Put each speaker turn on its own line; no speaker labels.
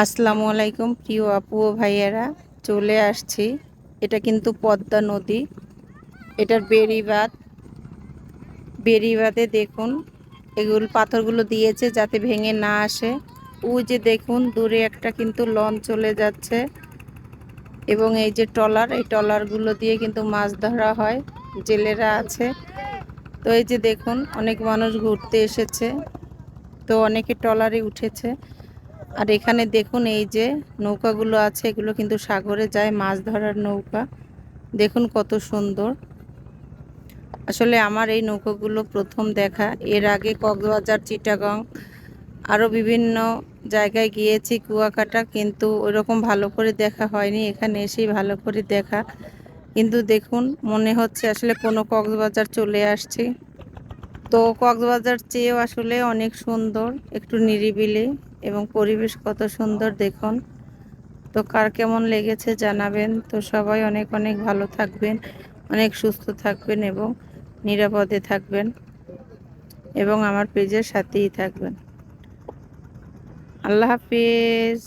আসসালামু আলাইকুম, প্রিয় আপু ও ভাইয়েরা, চলে আসছি। এটা কিন্তু পদ্মা নদী। এটার বেড়িবাঁধ। বেড়িবাঁধে দেখুন, এগুলো পাথরগুলো দিয়েছে যাতে ভেঙে না আসে। ও যে দেখুন, দূরে একটা কিন্তু লঞ্চ চলে যাচ্ছে। এবং এই যে ট্রলার, এই ট্রলারগুলো দিয়ে কিন্তু মাছ ধরা হয়। জেলেরা আছে। তো এই যে দেখুন, অনেক মানুষ ঘুরতে এসেছে। তো অনেকে ট্রলারে উঠেছে। আর এখানে দেখুন এই যে নৌকাগুলো আছে, এগুলো কিন্তু সাগরে যায়, মাছ ধরার নৌকা। দেখুন কত সুন্দর। আসলে আমার এই নৌকাগুলো প্রথম দেখা। এর আগে কক্সবাজার, চিটাগং আরও বিভিন্ন জায়গায় গিয়েছি কুয়াকাটা, কিন্তু ওইরকম ভালো করে দেখা হয়নি। এখানে এসেই ভালো করে দেখা। কিন্তু দেখুন, মনে হচ্ছে আসলে কোনো কক্সবাজার চলে আসছি। তো কক্সবাজার চেয়েও আসলে অনেক সুন্দর, একটু নিরিবিলি এবং পরিবেশ কত সুন্দর দেখুন। তো কার কেমন লেগেছে জানাবেন। তো সবাই অনেক অনেক ভালো থাকবেন, অনেক সুস্থ থাকবেন এবং নিরাপদে থাকবেন এবং আমার পেজের সাথেই থাকবেন। আল্লাহ হাফিজ।